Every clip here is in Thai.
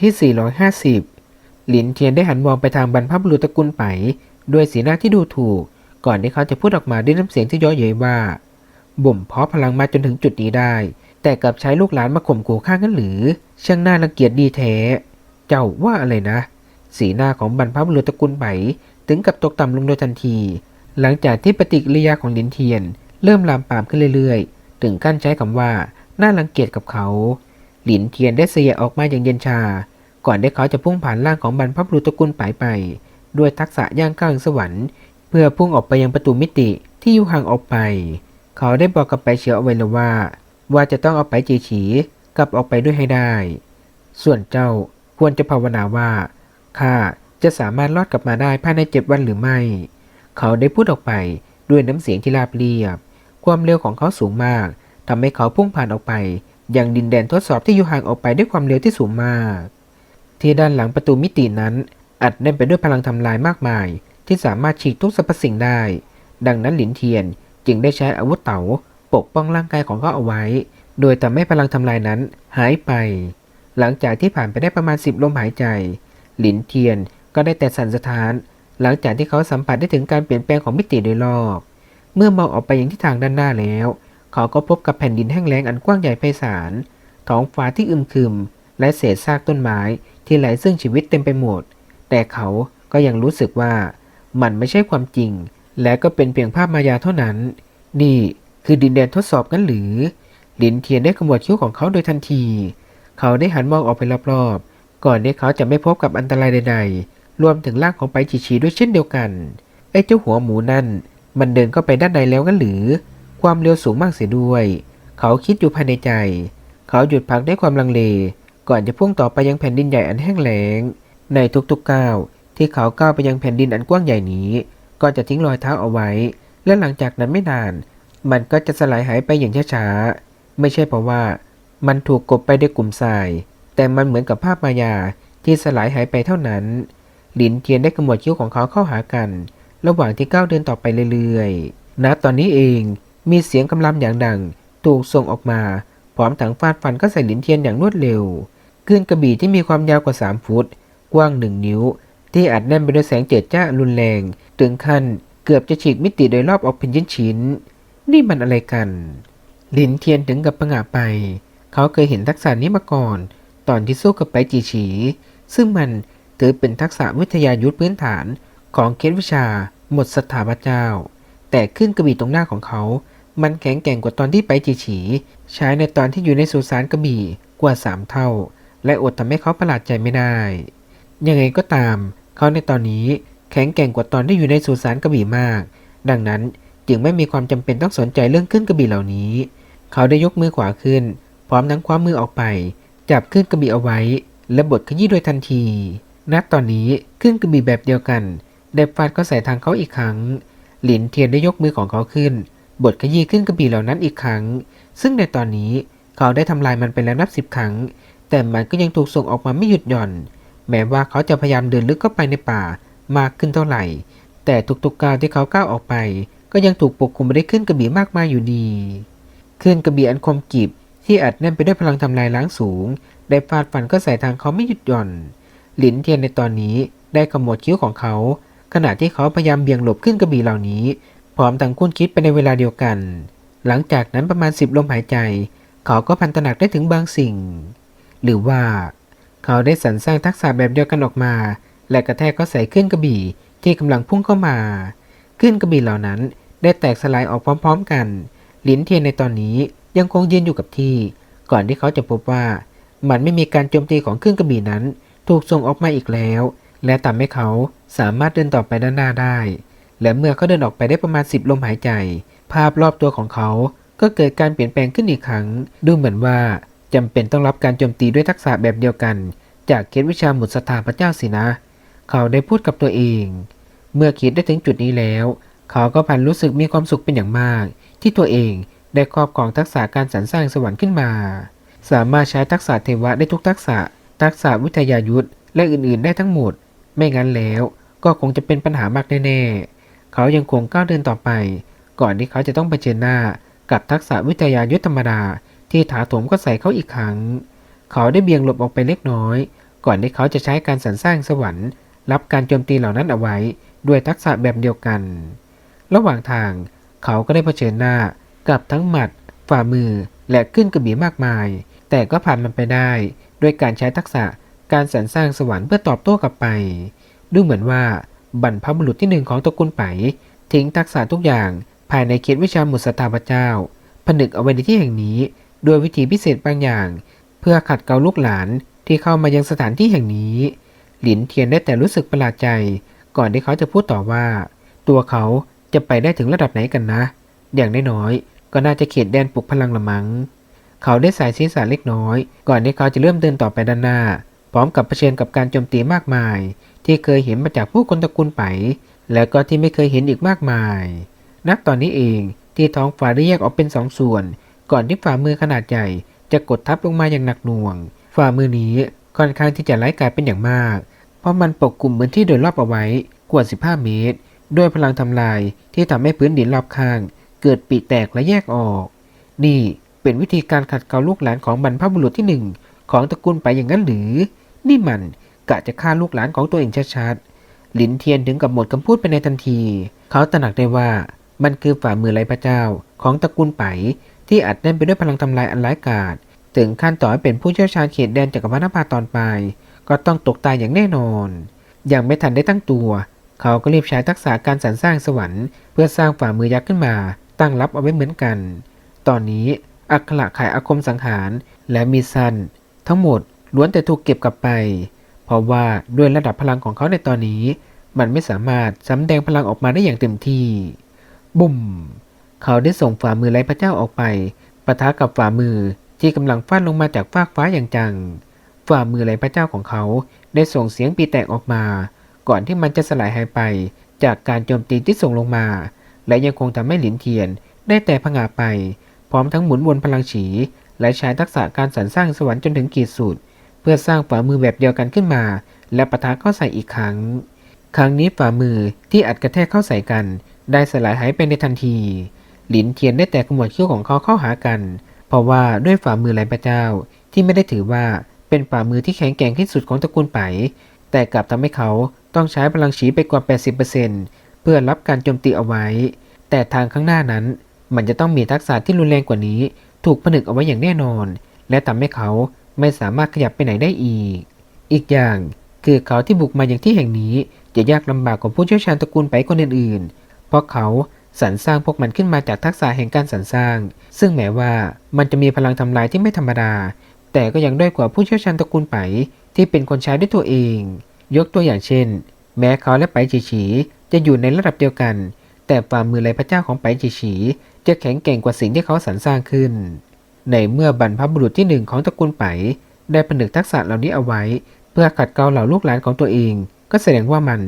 ที่ 450 หลินเทียนได้หันมองไปทางบรรพบุรุษตระกูลไป ด้วยสีหน้าที่ดูถูก ก่อนที่เขาจะพูดออกมาด้วยน้ำเสียงที่ย่อเย้ยว่า บ่มเพาะพลังมาจนถึงจุดนี้ได้ แต่กลับใช้ลูกหลานมาข่มขู่ข้างั้นหรือ ช่างน่ารังเกียจดีแท้ เจ้าว่าอะไรนะ สีหน้าของบรรพบุรุษตระกูลไป ถึงกับตกต่ำลงโดยทันที หลังจากที่ปฏิกิริยาของหลินเทียน เริ่มลามปามขึ้นเรื่อยๆ ถึงขั้นใช้คำว่าน่ารังเกียจกับเขา หลินเทียนได้เสียออกมาอย่างเย็นชา ก่อนที่เขาจะพุ่งผ่านร่างของบรรพบุรุษตระกูลไปไป ด้วยทักษะย่างก้าวสวรรค์ เพื่อพุ่งออกไปยังประตูมิติที่อยู่ห่างออกไป เขาได้บอกกับไปเฉียวเอาไว้แล้วว่า ว่าจะต้องเอาไปจีฉีกลับออกไปด้วยให้ได้ ส่วนเจ้าควรจะภาวนาว่าข้าจะสามารถรอดกลับมาได้ภายในเจ็ดวันหรือไม่ เขาได้พูดออกไปด้วยน้ำเสียงที่ราบเรียบ ความเร็วของเขาสูงมากทำให้เขาพุ่งผ่านออกไป ยังดินแดนทดสอบที่อยู่ห่างออกไปด้วยความเร็วที่สูงมาก ที่ด้านหลังประตูมิตินั้น อัดแน่นไปด้วยพลังทำลายมากมาย ที่สามารถฉีกทุกสรรพสิ่งได้ ดังนั้นหลินเทียนจึงได้ใช้อาวุธเต๋าปกป้องร่างกายของเขาเอาไว้ โดยทำให้พลังทำลายนั้นหายไป หลังจากที่ผ่านไปได้ประมาณสิบลมหายใจ หลินเทียนก็ได้แต่สั่นสะท้าน หลังจากที่เขาสัมผัสได้ถึงการเปลี่ยนแปลงของมิติโดยรอบ เมื่อมองออกไปยังทิศทางด้านหน้าแล้ว เขาก็พบกับแผ่นดินแห้งแล้งอันกว้างใหญ่ไพศาล ท้องฟ้าที่อึมครึม และเศษซากต้นไม้ที่ไหลซึ่งชีวิตเต็มไปหมด แต่เขาก็ยังรู้สึกว่ามันไม่ใช่ความจริง และก็เป็นเพียงภาพมายาเท่านั้น นี่คือดินแดนทดสอบกันหรือหลินเทียนได้ขมวดคิ้วของเขาโดยทันที เขาได้หันมองออกไปรอบๆ ก่อนที่เขาจะไม่พบกับอันตรายใดๆ รวมถึงร่างของไปจีชีด้วยเช่นเดียวกัน ไอ้เจ้าหัวหมูนั่น มันเดินเข้าไปด้านในแล้วกันหรือ ความเร็วสูงมากเสียด้วย เขาคิดอยู่ภายในใจ เขาหยุดพักด้วยความลังเล ก่อนจะพุ่งต่อไปยังแผ่นดินใหญ่อันแห้งแล้ง ในทุกๆก้าวที่เขาก้าวไปยังแผ่นดินอันกว้างใหญ่นี้ ก็จะทิ้งรอยเท้าเอาไว้ และหลังจากนั้นไม่นาน มันก็จะสลายหายไปอย่างช้าๆ ไม่ใช่เพราะว่า มันถูกกบไปด้วยกลุ่มทราย แต่มันเหมือนกับภาพมายาที่สลายหายไปเท่านั้น หลินเทียนได้ขมวดคิ้วของเขาเข้าหากัน ระหว่างที่ก้าวเดินต่อไปเรื่อยๆ ณ ตอนนี้เอง มีเสียงกำลังอย่างดัง ถูกส่งออกมา พร้อมถังฟาดฟันก็ใส่หลินเทียนอย่างรวดเร็วคลื่นกระบี่ที่มีความยาวกว่า 3 ฟุต กว้างหนึ่งนิ้ว ที่อัดแน่นไปด้วยแสงเจิดจ้ารุนแรง ถึงขั้นเกือบจะฉีกมิติโดยรอบออกเป็นชิ้นๆนี่มันอะไรกันหลินเทียนถึงกับประหงาไป เขาเคยเห็นทักษะนี้มาก่อน ตอนที่สู้กับไปจีฉี ซึ่งมันถือเป็นทักษะวิทยายุทธพื้นฐานของเคล็ดวิชาหมดสถาพระเจ้า แต่ขึ้นกระบี่ตรงหน้าของเขา มันแข็งแกร่งกว่าตอนที่ไปจีฉีใช้ในตอนที่อยู่ในสุสานกระบี่กว่าสามเท่า และอดทำให้เขาประหลาดใจไม่ได้ ยังไงก็ตาม เขาในตอนนี้แข็งแกร่งกว่าตอนที่อยู่ในสุสานกระบี่มาก ดังนั้นจึงไม่มีความจำเป็นต้องสนใจเรื่องขึ้นกระบี่เหล่านี้ เขาได้ยกมือขวาขึ้น พร้อมทั้งคว้ามือออกไป จับขึ้นกระบี่เอาไว้ และบดขยี้โดยทันที ณ ตอนนี้ขึ้นกระบี่แบบเดียวกัน ได้ฟาดก็ใส่ทางเขาอีกครั้ง หลินเทียนได้ยกมือของเขาขึ้นบดขยี้ขึ้นกระบี่เหล่านั้นอีกครั้ง ซึ่งในตอนนี้เขาได้ทำลายมันไปแล้วนับสิบครั้ง แต่มันก็ยังถูกส่งออกมาไม่หยุดหย่อน แม้ว่าเขาจะพยายามเดินลึกเข้าไปในป่ามากขึ้นเท่าไหร่ แต่ทุกๆก้าวที่เขาก้าวออกไป ก็ยังถูกปกคลุมไปด้วยขึ้นกระบี่มากมายอยู่ดีขึ้นกระบี่อันคมกีบที่อัดแน่นไปด้วยพลังทำลายล้างสูง ได้ฟาดฟันก็ใส่ทางเขาไม่หยุดหย่อน หลินเทียนในตอนนี้ได้ขมวดคิ้วของเขา ขณะที่เขาพยายามเบี่ยงหลบขึ้นกระบี่เหล่านี้ พร้อมทั้งคุ้นคิดไปในเวลาเดียวกัน หลังจากนั้นประมาณสิบลมหายใจ เขาก็พันตระหนักได้ถึงบางสิ่ง หรือว่า เขาได้สรรสร้างทักษะแบบเดียวกันออกมา และกระแทกก็ใส่ขึ้นกระบี่ที่กำลังพุ่งเข้ามา ขึ้นกระบี่เหล่านั้นได้แตกสลายออกพร้อม ๆ กัน หลินเทียนในตอนนี้ยังคงยืนอยู่กับที่ ก่อนที่เขาจะพบว่า มันไม่มีการโจมตีของขึ้นกระบี่นั้น ถูกส่งออกมาอีกแล้ว และทำให้เขาสามารถเดินต่อไปด้านหน้าได้ และเมื่อเขาเดินออกไปได้ประมาณสิบลมหายใจ ภาพรอบตัวของเขาก็เกิดการเปลี่ยนแปลงขึ้นอีกครั้ง ดูเหมือนว่าจำเป็นต้องรับการโจมตีด้วยทักษะแบบเดียวกัน จากเคล็ดวิชาหมุดสถาพระเจ้าสินะ เขาได้พูดกับตัวเอง เมื่อคิดได้ถึงจุดนี้แล้ว เขาก็พันรู้สึกมีความสุขเป็นอย่างมาก ที่ตัวเองได้ครอบครองทักษะการสรรสร้างสวรรค์ขึ้นมา สามารถใช้ทักษะเทวะได้ทุกทักษะ ทักษะวิทยายุทธและอื่นๆได้ทั้งหมด ไม่งั้นแล้วก็คงจะเป็นปัญหามากแน่ๆ เขายังคงก้าวเดินต่อไป ก่อนที่เขาจะต้องเผชิญหน้ากับทักษะวิทยายุทธธรรมดา ที่ถาโถมก็ใส่เขาอีกครั้ง เขาได้เบี่ยงหลบออกไปเล็กน้อย ก่อนที่เขาจะใช้การสรรสร้างสวรรค์รับการโจมตีเหล่านั้นเอาไว้ด้วยทักษะแบบเดียวกัน ระหว่างทางเขาก็ได้เผชิญหน้ากับทั้งหมัด ฝ่ามือและขึ้นกระบี่มากมาย แต่ก็ผ่านมันไปได้ด้วยการใช้ทักษะ การสรรสร้างสวรรค์เพื่อตอบโต้กลับไป ดูเหมือนว่าบรรพบุรุษที่หนึ่งของตระกูลไปทิ้งทักษะทุกอย่างภายในเขตวิชาหมุสตาพระเจ้า ผนึกเอาไว้ในที่แห่งนี้ด้วยวิธีพิเศษบางอย่าง เพื่อขัดเกลาลูกหลานที่เข้ามายังสถานที่แห่งนี้ หลินเทียนได้แต่รู้สึกประหลาดใจ ก่อนที่เขาจะพูดต่อว่า ตัวเขาจะไปได้ถึงระดับไหนกันนะ อย่างน้อยๆก็น่าจะเขตแดนปลุกพลังละมัง้งเขาได้สายศีรษะเล็กน้อย ก่อนที่เขาจะเริ่มเดินต่อไปด้านหน้า ร้อมกับเผชิญกับการโจมตีมากมาย ที่เคยเห็นมาจากผู้คนตระกูลไป แล้วก็ที่ไม่เคยเห็นอีกมากมาย นักตอนนี้เองที่ท้องฟ้าได้แยกออกเป็นสองส่วน ก่อนที่ฝ่ามือขนาดใหญ่ จะกดทับลงมาอย่างหนักหน่วง ฝ่ามือนี้ค่อนข้างที่จะไร้กายเป็นอย่างมาก เพราะมันปกคลุมพื้นที่โดยรอบเอาไว้กว่า 15 เมตร ด้วยพลังทำลายที่ทำให้พื้นดินรอบข้าง เกิดปีแตกและแยกออก นี่เป็นวิธีการขัดเกลาลูกหลานของบรรพบุรุษที่หนึ่งของตระกูลไปอย่างนั้นหรือ นี่มันกะจะฆ่าลูกหลานของตัวเองชัดๆหลินเทียนถึงกับหมดคำพูดไปในทันที เขาตระหนักได้ว่ามันคือฝ่ามือไร้พระเจ้าของตระกูลไปที่อัดแน่นไปด้วยพลังทำลายอันร้ายกาจถึงขั้นต่อให้เป็นผู้เชี่ยวชาญเขตแดนจักรวรรดินภาตอนปลายก็ต้องตกตายอย่างแน่นอน อยังไม่ทันได้ตั้งตัว เขาก็รีบใช้ทักษะการสรรสร้างสวรรค์เพื่อสร้างฝ่ามือยักษ์ขึ้นมา ตั้งรับเอาไว้เหมือนกัน ตอนนี้อักขระขายอาคมสังหารและมีซัน ทั้งหมด ล้วนแต่ถูกเก็บกลับไป เพราะว่าด้วยระดับพลังของเขาในตอนนี้ มันไม่สามารถสำแดงพลังออกมาได้อย่างเต็มที่ บุ่ม เขาได้ส่งฝ่ามือไร้พระเจ้าออกไปปะทะกับฝ่ามือที่กำลังฟาดลงมาจากฟากฟ้าอย่างจัง ฝ่ามือไร้พระเจ้าของเขาได้ส่งเสียงปีแตกออกมา ก่อนที่มันจะสลายหายไป จากการโจมตีที่ส่งลงมา และยังคงทำให้หลินเทียนได้แต่ผงาไป พร้อมทั้งหมุนวนพลังฉี และใช้ทักษะการสรรสร้างสวรรค์จนถึงขีดสุด เพื่อสร้างฝ่ามือแบบเดียวกันขึ้นมา และปะทะเข้าใส่อีกครั้ง ครั้งนี้ฝ่ามือที่อัดกระแทกเข้าใส่กัน ได้สลายหายไปในทันที หลินเทียนได้แต่ขมวดคิ้วของเขาเข้าหากัน เพราะว่าด้วยฝ่ามือไร้พระเจ้าที่ไม่ได้ถือว่าเป็นฝ่ามือที่แข็งแกร่งที่สุดของตระกูลไป แต่กลับทำให้เขาต้องใช้พลังฉีไปกว่า 80%เพื่อรับการโจมตีเอาไว้ แต่ทางข้างหน้านั้น มันจะต้องมีทักษะที่รุนแรงกว่านี้ ถูกผนึกเอาไว้อย่างแน่นอน และทำให้เขา ไม่สามารถขยับไปไหนได้อีก อีกอย่างคือเขาที่บุกมาอย่างที่แห่งนี้จะยากลำบากกว่าผู้เชี่ยวชาญตระกูลไปคนอื่นๆ เพราะเขาสรรสร้างพวกมันขึ้นมาจากทักษะแห่งการสรรสร้าง ซึ่งแม้ว่ามันจะมีพลังทำลายที่ไม่ธรรมดา แต่ก็ยังด้อยกว่าผู้เชี่ยวชาญตระกูลไปที่เป็นคนใช้ด้วยตัวเอง ยกตัวอย่างเช่น แม้เขาและไปจีฉีจะอยู่ในระดับเดียวกัน แต่ฝ่ามือไรพระเจ้าของไปจีฉีจะแข็งแกร่งกว่าสิ่งที่เขาสรรสร้างขึ้น ในเมื่อบรรพบุรุษที่หนึ่งของตระกูลไป ได้ผนึกทักษะเหล่านี้เอาไว้ เพื่อขัดเกลาเหล่าลูกหลานของตัวเอง ก็แสดงว่ามัน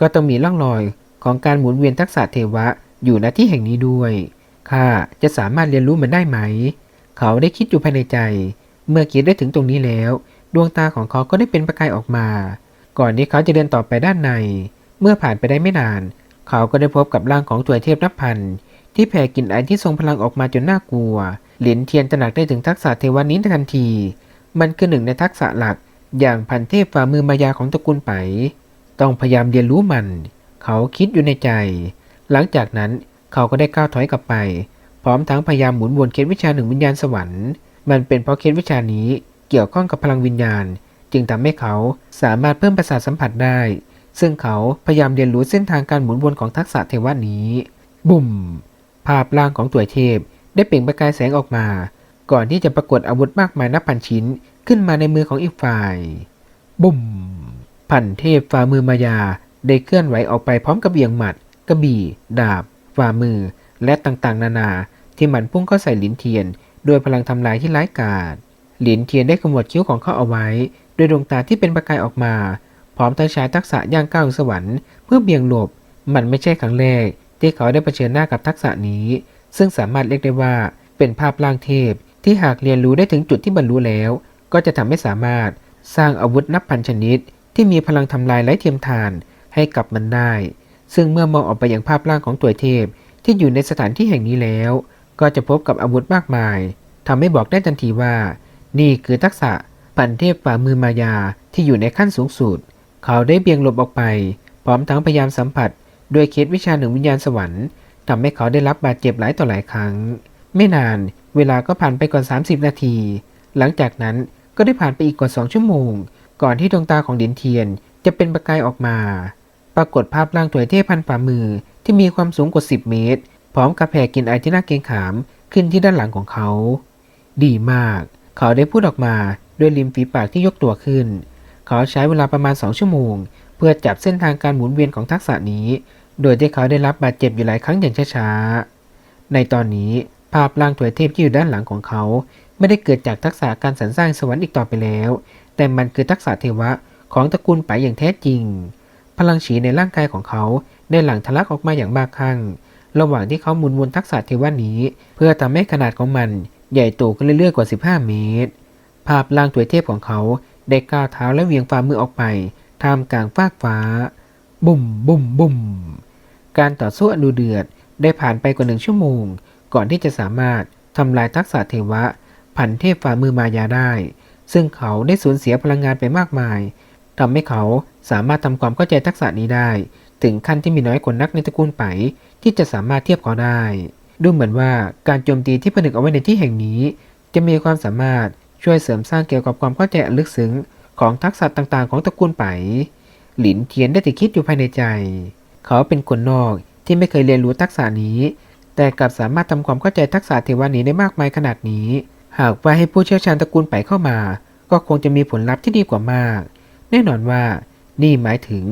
ก็ต้องมีร่องรอยของการหมุนเวียนทักษะเทวะอยู่ณที่แห่งนี้ด้วยข้าจะสามารถเรียนรู้มันได้ไหม เขาได้คิดอยู่ภายในใจ เมื่อคิดได้ถึงตรงนี้แล้ว ดวงตาของเขาก็ได้เป็นประกายออกมา ก่อนที่เขาจะเดินต่อไปด้านใน เมื่อผ่านไปได้ไม่นาน เขาก็ได้พบกับร่างของตัวเทพนับพันที่แผ่กลิ่นไอที่ทรงพลังออกมาจนน่ากลัว หลินเทียนตระหนักได้ถึงทักษะเทวานี้นทันที มันคือหนึ่งในทักษะหลักอย่างพันเทพฝ่ามือมายาของตระกูลไป ต้องพยายามเรียนรู้มัน เขาคิดอยู่ในใจ หลังจากนั้นเขาก็ได้ก้าวถอยกลับไป พร้อมทั้งพยายามหมุนวนเคล็ดวิชาหนึ่งวิญญาณสวรรค์ มันเป็นเพราะเคล็ดวิชานี้เกี่ยวข้องกับพลังวิญญาณ จึงทำให้เขาสามารถเพิ่มประสาทสัมผัสได้ ซึ่งเขาพยายามเรียนรู้เส้นทางการหมุนวนของทักษะเทวะนี้ บุ่ม ภาพร่างของตัวเทพ ได้เปล่งประกายแสงออกมา ก่อนที่จะปรากฏอาวุธมากมายนับพันชิ้นขึ้นมาในมือของอีกฝ่าย บุ่มพันเทพฝ่ามือมายาได้เคลื่อนไหวออกไปพร้อมกับเบี่ยงหมัด กระบี่ ดาบ ฝ่ามือ และต่างๆ นานา ที่มันพุ่งเข้าใส่หลินเทียนด้วยพลังทำลายที่ร้ายกาจหลินเทียนได้ขมวดคิ้วของเขาเอาไว้ด้วยดวงตาที่เป็นประกายออกมา พร้อมทั้งใช้ทักษะย่างก้าวสวรรค์เพื่อเบี่ยงหลบ มันไม่ใช่ครั้งแรกที่เขาได้เผชิญหน้ากับทักษะนี้ ซึ่งสามารถเรียกได้ว่าเป็นภาพล่างเทพ ที่หากเรียนรู้ได้ถึงจุดที่บรรลุแล้ว ก็จะทำให้สามารถสร้างอาวุธนับพันชนิด ที่มีพลังทำลายไร้เทียมทานให้กับมันได้ ซึ่งเมื่อมองออกไปอย่างภาพล่างของตัวเทพ ที่อยู่ในสถานที่แห่งนี้แล้ว ก็จะพบกับอาวุธมากมายทำให้บอกได้ทันทีว่า นี่คือทักษะพันเทพฝ่ามือมายาที่อยู่ในขั้นสูงสุด เขาได้เบี่ยงหลบออกไป พร้อมทั้งพยายามสัมผัส ด้วยเคล็ดวิชาหนึ่งวิญญาณสวรรค์ ทำให้เขาได้รับบาดเจ็บหลายต่อหลายครั้ง ไม่นานเวลาก็ผ่านไปกว่า 30 นาที หลังจากนั้นก็ได้ผ่านไปอีกกว่า2ชั่วโมง ก่อนที่ดวงตาของดินเทียนจะเป็นประกายออกมา ปรากฏภาพร่างถวยเทพพันฝ่ามือที่มีความสูงกว่า 10 เมตร พร้อมกับแผ่กลินไอที่น่าเกรงขามขึ้นที่ด้านหลังของเขา ดีมาก เขาได้พูดออกมาด้วยริมฝีปากที่ยกตัวขึ้น เขาใช้เวลาประมาณ2ชั่วโมง เพื่อจับเส้นทางการหมุนเวียนของทักษะนี้ โดยที่เขาได้รับบาดเจ็บอยู่หลายครั้งอย่างช้าๆ ในตอนนี้ภาพร่างถวยเทพที่อยู่ด้านหลังของเขา ไม่ได้เกิดจากทักษะการสรรสร้างสวรรค์อีกต่อไปแล้ว แต่มันคือทักษะเทวะของตระกูลไปอย่างแท้จริง พลังฉีในร่างกายของเขาได้หลั่งทะลักออกมาอย่างมากครั้งระหว่างที่เขาหมุนวนทักษะเทวะนี้ เพื่อทำให้ขนาดของมันใหญ่โตขึ้นเรื่อยๆกว่า 15 เมตร ภาพร่างถวยเทพของเขาได้ก้าวเท้าและเหวียงฝ่ามือออกไปท่ามกลางฟากฟ้า บุ่มบุ่มบุ่ม การต่อสู้อนดูเดือดได้ผ่านไปกว่าหนึ่งชั่วโมง ก่อนที่จะสามารถทำลายทักษะเทวะ ผันเทพฝ่ามือมายาได้ ซึ่งเขาได้สูญเสียพลังงานไปมากมายทำให้เขาสามารถทำความเข้าใจทักษะนี้ได้ ถึงขั้นที่มีน้อยคนนักในตระกูลไป ที่จะสามารถเทียบเขาได้ ดูเหมือนว่าการโจมตีที่ผนึกเอาไว้ในที่แห่งนี้ จะมีความสามารถช่วยเสริมสร้างเกี่ยวกับความเข้าใจลึกซึ้งของทักษะต่างๆ ของตระกูลไป หลินเทียนได้แต่คิดอยู่ภายในใจ เขาเป็นคนนอกที่ไม่เคยเรียนรู้ทักษะนี้ แต่กลับสามารถทำความเข้าใจทักษะเทวานี้ได้มากมายขนาดนี้ หากว่าให้ผู้เชี่ยวชาญตระกูลไปเข้ามา ก็คงจะมีผลลัพธ์ที่ดีกว่ามาก แน่นอนว่า นี่หมายถึง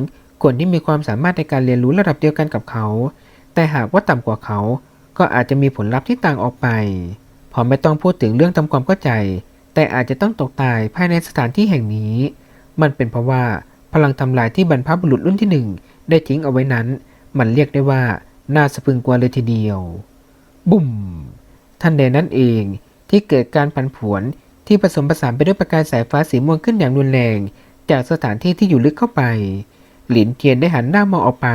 คนที่มีความสามารถในการเรียนรู้ระดับเดียวกันกับเขา แต่หากว่าต่ำกว่าเขา ก็อาจจะมีผลลัพธ์ที่ต่างออกไป พอไม่ต้องพูดถึงเรื่องทำความเข้าใจ แต่อาจจะต้องตกตายภายในสถานที่แห่งนี้ มันเป็นเพราะว่าพลังทำลายที่บรรพบุรุษรุ่นที่หนึ่ง ได้ทิ้งเอาไว้นั้น มันเรียกได้ว่าน่าสะพึงกลัวเลยทีเดียว บุ่มทันใดนั้นเองที่เกิดการผันผวนที่ผสมผสานไปด้วยประกายสายฟ้าสีม่วงขึ้นอย่างรุนแรง จากสถานที่ที่อยู่ลึกเข้าไป หลินเทียนได้หันหน้ามองออกไป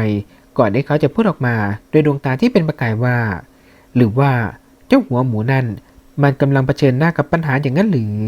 ก่อนที่เขาจะพูดออกมาด้วยดวงตาที่เป็นประกายว่า หรือว่าเจ้าหัวหมูนั่น มันกำลังเผชิญหน้ากับปัญหาอย่างนั้นหรือ